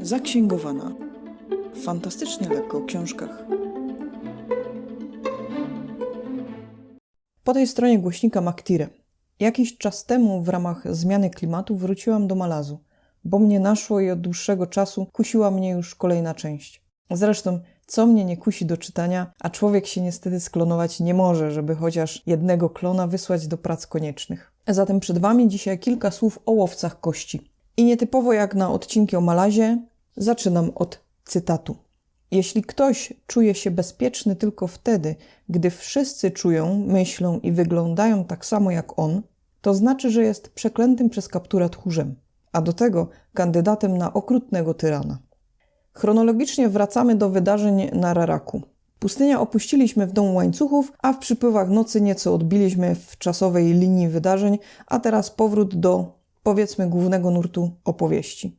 Zaksięgowana. Fantastycznie lekko o książkach. Po tej stronie głośnika Maktire. Jakiś czas temu w ramach zmiany klimatu wróciłam do Malazu, bo mnie naszło i od dłuższego czasu kusiła mnie już kolejna część. Zresztą, co mnie nie kusi do czytania, a człowiek się niestety sklonować nie może, żeby chociaż jednego klona wysłać do prac koniecznych. Zatem przed Wami dzisiaj kilka słów o łowcach kości. I nietypowo jak na odcinki o Malazie, zaczynam od cytatu. Jeśli ktoś czuje się bezpieczny tylko wtedy, gdy wszyscy czują, myślą i wyglądają tak samo jak on, to znaczy, że jest przeklętym przez kaptura tchórzem, a do tego kandydatem na okrutnego tyrana. Chronologicznie wracamy do wydarzeń na Raraku. Pustynię opuściliśmy w domu łańcuchów, a w przypływach nocy nieco odbiliśmy w czasowej linii wydarzeń, a teraz powrót do, powiedzmy, głównego nurtu opowieści.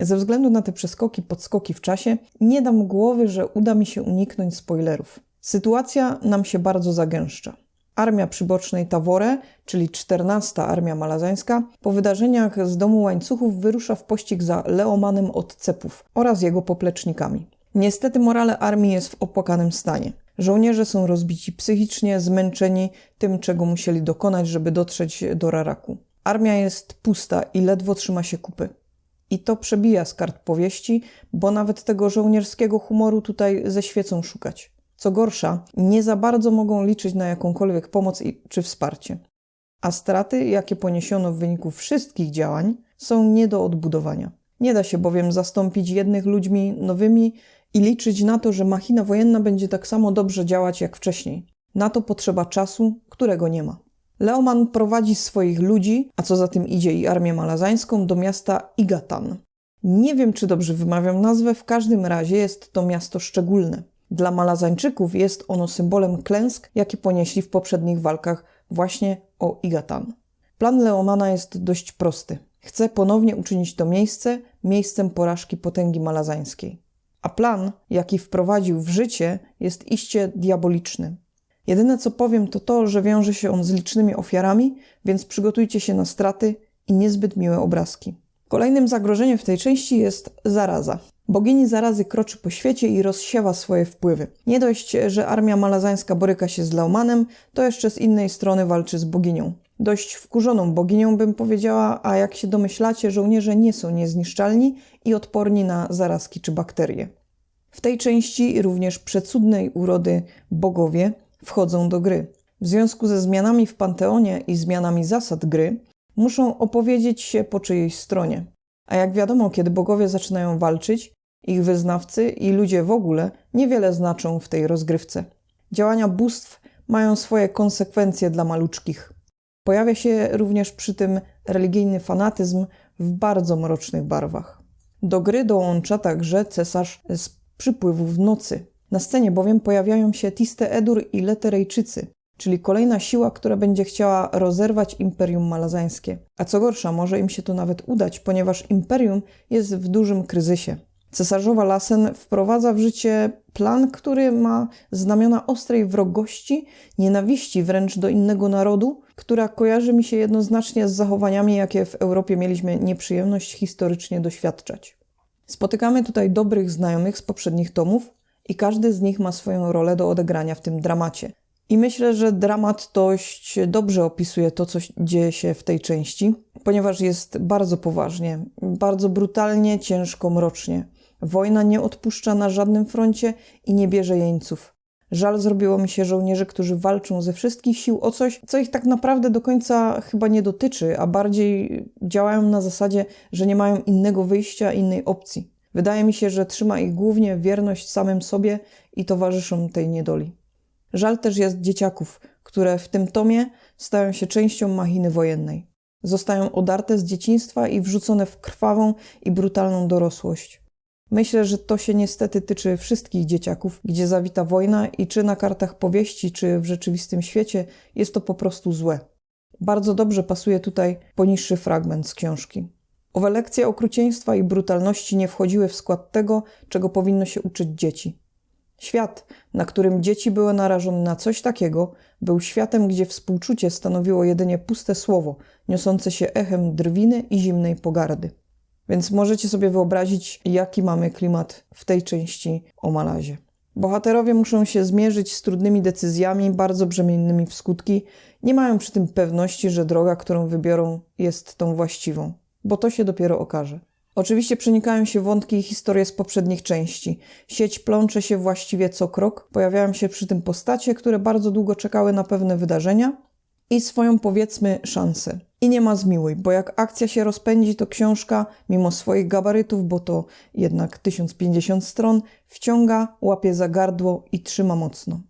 Ze względu na te przeskoki, podskoki w czasie, nie dam głowy, że uda mi się uniknąć spoilerów. Sytuacja nam się bardzo zagęszcza. Armia przybocznej Tawore, czyli 14 Armia Malazańska, po wydarzeniach z domu łańcuchów wyrusza w pościg za Leomanem od Cepów oraz jego poplecznikami. Niestety morale armii jest w opłakanym stanie. Żołnierze są rozbici psychicznie, zmęczeni tym, czego musieli dokonać, żeby dotrzeć do Raraku. Armia jest pusta i ledwo trzyma się kupy. I to przebija z kart powieści, bo nawet tego żołnierskiego humoru tutaj ze świecą szukać. Co gorsza, nie za bardzo mogą liczyć na jakąkolwiek pomoc i, czy wsparcie. A straty, jakie poniesiono w wyniku wszystkich działań, są nie do odbudowania. Nie da się bowiem zastąpić jednych ludźmi nowymi i liczyć na to, że machina wojenna będzie tak samo dobrze działać jak wcześniej. Na to potrzeba czasu, którego nie ma. Leoman prowadzi swoich ludzi, a co za tym idzie i armię malazańską, do miasta Igatan. Nie wiem, czy dobrze wymawiam nazwę, w każdym razie jest to miasto szczególne. Dla Malazańczyków jest ono symbolem klęsk, jakie ponieśli w poprzednich walkach właśnie o Igatan. Plan Leomana jest dość prosty. Chce ponownie uczynić to miejsce miejscem porażki potęgi malazańskiej. A plan, jaki wprowadził w życie, jest iście diaboliczny. Jedyne co powiem to to, że wiąże się on z licznymi ofiarami, więc przygotujcie się na straty i niezbyt miłe obrazki. Kolejnym zagrożeniem w tej części jest zaraza. Bogini zarazy kroczy po świecie i rozsiewa swoje wpływy. Nie dość, że armia malazańska boryka się z Laumanem, to jeszcze z innej strony walczy z boginią. Dość wkurzoną boginią bym powiedziała, a jak się domyślacie, żołnierze nie są niezniszczalni i odporni na zarazki czy bakterie. W tej części również przecudnej urody bogowie wchodzą do gry. W związku ze zmianami w panteonie i zmianami zasad gry, muszą opowiedzieć się po czyjejś stronie. A jak wiadomo, kiedy bogowie zaczynają walczyć, ich wyznawcy i ludzie w ogóle niewiele znaczą w tej rozgrywce. Działania bóstw mają swoje konsekwencje dla maluczkich. Pojawia się również przy tym religijny fanatyzm w bardzo mrocznych barwach. Do gry dołącza także cesarz z przypływów nocy. Na scenie bowiem pojawiają się Tiste Edur i Leterejczycy, czyli kolejna siła, która będzie chciała rozerwać Imperium Malazańskie. A co gorsza, może im się to nawet udać, ponieważ Imperium jest w dużym kryzysie. Cesarzowa Lassen wprowadza w życie plan, który ma znamiona ostrej wrogości, nienawiści wręcz do innego narodu, która kojarzy mi się jednoznacznie z zachowaniami, jakie w Europie mieliśmy nieprzyjemność historycznie doświadczać. Spotykamy tutaj dobrych znajomych z poprzednich tomów i każdy z nich ma swoją rolę do odegrania w tym dramacie. I myślę, że dramat dość dobrze opisuje to, co dzieje się w tej części, ponieważ jest bardzo poważnie, bardzo brutalnie, ciężko, mrocznie. Wojna nie odpuszcza na żadnym froncie i nie bierze jeńców. Żal zrobiło mi się żołnierzy, którzy walczą ze wszystkich sił o coś, co ich tak naprawdę do końca chyba nie dotyczy, a bardziej działają na zasadzie, że nie mają innego wyjścia, innej opcji. Wydaje mi się, że trzyma ich głównie wierność samym sobie i towarzyszom tej niedoli. Żal też jest dzieciaków, które w tym tomie stają się częścią machiny wojennej. Zostają odarte z dzieciństwa i wrzucone w krwawą i brutalną dorosłość. Myślę, że to się niestety tyczy wszystkich dzieciaków, gdzie zawita wojna i czy na kartach powieści, czy w rzeczywistym świecie jest to po prostu złe. Bardzo dobrze pasuje tutaj poniższy fragment z książki. Owe lekcje okrucieństwa i brutalności nie wchodziły w skład tego, czego powinno się uczyć dzieci. Świat, na którym dzieci były narażone na coś takiego, był światem, gdzie współczucie stanowiło jedynie puste słowo, niosące się echem drwiny i zimnej pogardy. Więc możecie sobie wyobrazić, jaki mamy klimat w tej części o Malazie. Bohaterowie muszą się zmierzyć z trudnymi decyzjami, bardzo brzemiennymi w skutki. Nie mają przy tym pewności, że droga, którą wybiorą, jest tą właściwą, bo to się dopiero okaże. Oczywiście przenikają się wątki i historie z poprzednich części. Sieć plącze się właściwie co krok, pojawiają się przy tym postacie, które bardzo długo czekały na pewne wydarzenia i swoją powiedzmy szansę. I nie ma zmiłuj, bo jak akcja się rozpędzi, to książka, mimo swoich gabarytów, bo to jednak 1050 stron, wciąga, łapie za gardło i trzyma mocno.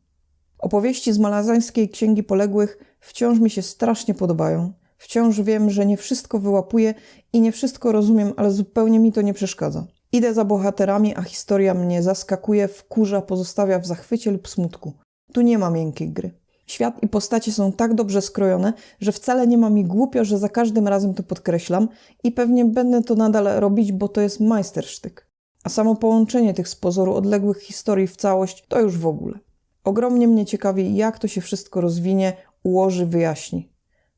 Opowieści z malazańskiej Księgi Poległych wciąż mi się strasznie podobają. Wciąż wiem, że nie wszystko wyłapuję i nie wszystko rozumiem, ale zupełnie mi to nie przeszkadza. Idę za bohaterami, a historia mnie zaskakuje, wkurza, pozostawia w zachwycie lub smutku. Tu nie ma miękkiej gry. Świat i postacie są tak dobrze skrojone, że wcale nie ma mi głupio, że za każdym razem to podkreślam i pewnie będę to nadal robić, bo to jest majstersztyk. A samo połączenie tych z pozoru odległych historii w całość to już w ogóle. Ogromnie mnie ciekawi, jak to się wszystko rozwinie, ułoży, wyjaśni.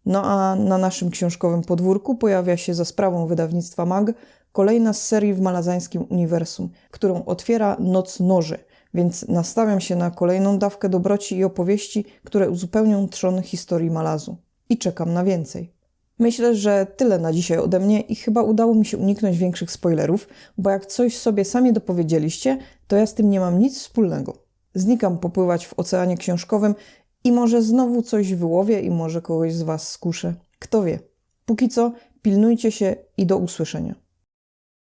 No a na naszym książkowym podwórku pojawia się za sprawą wydawnictwa MAG kolejna z serii w malazańskim uniwersum, którą otwiera Noc Noży, więc nastawiam się na kolejną dawkę dobroci i opowieści, które uzupełnią trzon historii Malazu. I czekam na więcej. Myślę, że tyle na dzisiaj ode mnie i chyba udało mi się uniknąć większych spoilerów, bo jak coś sobie sami dopowiedzieliście, to ja z tym nie mam nic wspólnego. Znikam popływać w oceanie książkowym i może znowu coś wyłowię i może kogoś z Was skuszę. Kto wie. Póki co, pilnujcie się i do usłyszenia.